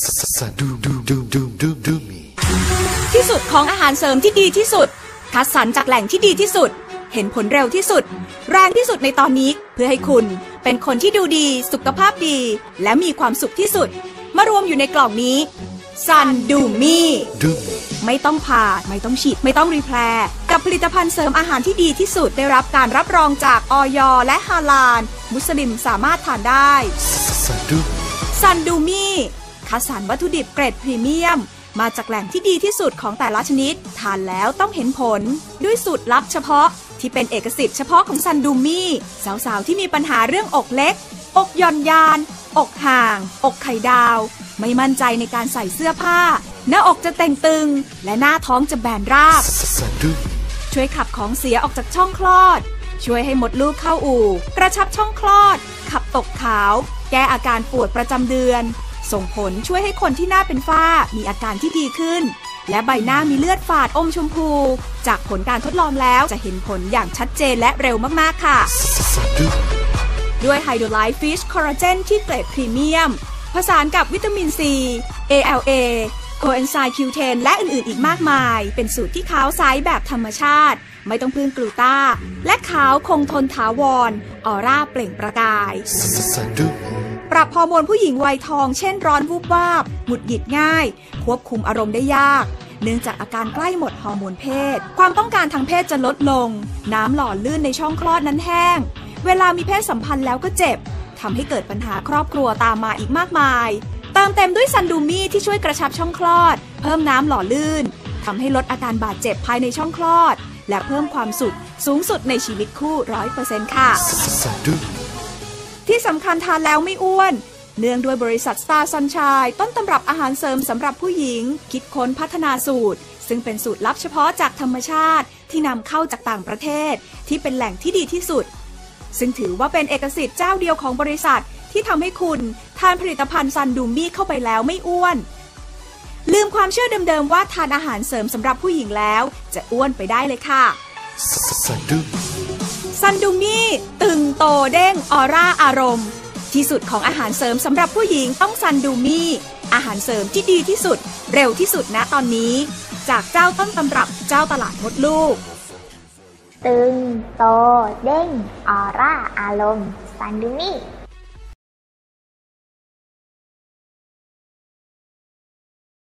sa do do do do do do me. ที่สุดของอาหารเสริมที่ดีที่สุด คัดสรรจากแหล่งที่ดีที่สุด เห็นผลเร็วที่สุด แรงที่สุดในตอนนี้เพื่อให้คุณเป็นคนที่ดูดี สุขภาพดี และมีความสุขที่สุด มารวมอยู่ในกล่องนี้ซันดูมี่ Do me. ไม่ต้องผ่าไม่ต้องฉีด ไม่ต้องรีแพร์กับผลิตภัณฑ์เสริมอาหารที่ดีที่สุดได้รับการรับรองจากออยและฮาลาล มุสลิมสามารถทานได้ Sa do me. ซันดูมี่ คัดสรรวัตถุดิบเกรดพรีเมียม มาจากแหล่งที่ดีที่สุดของแต่ละชนิด ทานแล้วต้องเห็นผล ด้วยสูตรลับเฉพาะ ที่เป็นเอกสิทธิ์เฉพาะของซันดูมี่ สาวๆ ที่มีปัญหาเรื่องอกเล็ก อกย่อนยาน อกห่าง อกไข่ดาว ไม่มั่นใจในการใส่เสื้อผ้า หน้าอกจะเต่งตึง และหน้าท้องจะแบนราบ ช่วยขับของเสียออกจากช่องคลอดช่วยให้หมดลูกเข้าอู่ กระชับช่องคลอด ขับตกขาว แก้อาการปวดประจำเดือน ส่งผลช่วยให้คนที่หน้าเป็นฝ้ามีอาการที่ดีขึ้น และใบหน้ามีเลือดฝาดอมชมพู จากผลการทดลองแล้วจะเห็นผลอย่างชัดเจนและเร็วมากๆค่ะ ด้วยไฮโดรไลท์ฟิชคอลลาเจนที่เกรดพรีเมียม ผสานกับวิตามินซี ALA โคเอนไซม์คิวเทนและอื่น ๆ อีกมากมาย เป็นสูตรที่ขาวใสแบบธรรมชาติ ไม่ต้องพึ่งกลูตาและขาวคงทนถาวรออร่าเปล่งประกาย รับฮอร์โมนผู้หญิงวัยทอง เช่นร้อนวูบวาบ หงุดหงิดง่าย ควบคุมอารมณ์ได้ยาก เนื่องจากอาการใกล้หมดฮอร์โมนเพศ ความต้องการทางเพศจะลดลง น้ำหล่อลื่นในช่องคลอดนั้นแห้ง เวลามีเพศสัมพันธ์แล้วก็เจ็บทำให้เกิดปัญหาครอบครัวตามมาอีกมากมาย เติมเต็มด้วยซันดูมี่ที่ช่วยกระชับช่องคลอด เพิ่มน้ำหล่อลื่นทำให้ลดอาการบาดเจ็บภายในช่องคลอด และเพิ่มความสุขสูงสุดในชีวิตคู่ร้อยเปอร์เซ็นต์ค่ะ ที่สำคัญทานแล้วไม่อ้วน เนื่องด้วยบริษัท Star Sunshine ต้นตำรับอาหารเสริมสำหรับผู้หญิง คิดค้นพัฒนาสูตร ซึ่งเป็นสูตรลับเฉพาะจากธรรมชาติ ที่นำเข้าจากต่างประเทศ ที่เป็นแหล่งที่ดีที่สุด ซึ่งถือว่าเป็นเอกสิทธิ์เจ้าเดียวของบริษัทที่ทำให้คุณทานผลิตภัณฑ์ซันดูมี่เข้าไปแล้วไม่อ้วน ลืมความเชื่อเดิมๆว่าทานอาหารเสริมสำหรับผู้หญิงแล้ว จะอ้วนไปได้เลยค่ะ ซันดูมี่ตึงโตเด้งออร่าอารมณ์ ที่สุดของอาหารเสริมสำหรับผู้หญิงต้องซันดูมี่อาหารเสริมที่ดีที่สุด เร็วที่สุดนะตอนนี้ จากเจ้าต้นตำรับเจ้าตลาดมดลูก ตึงโตเด้งออร่าอารมณ์ซันดูมี่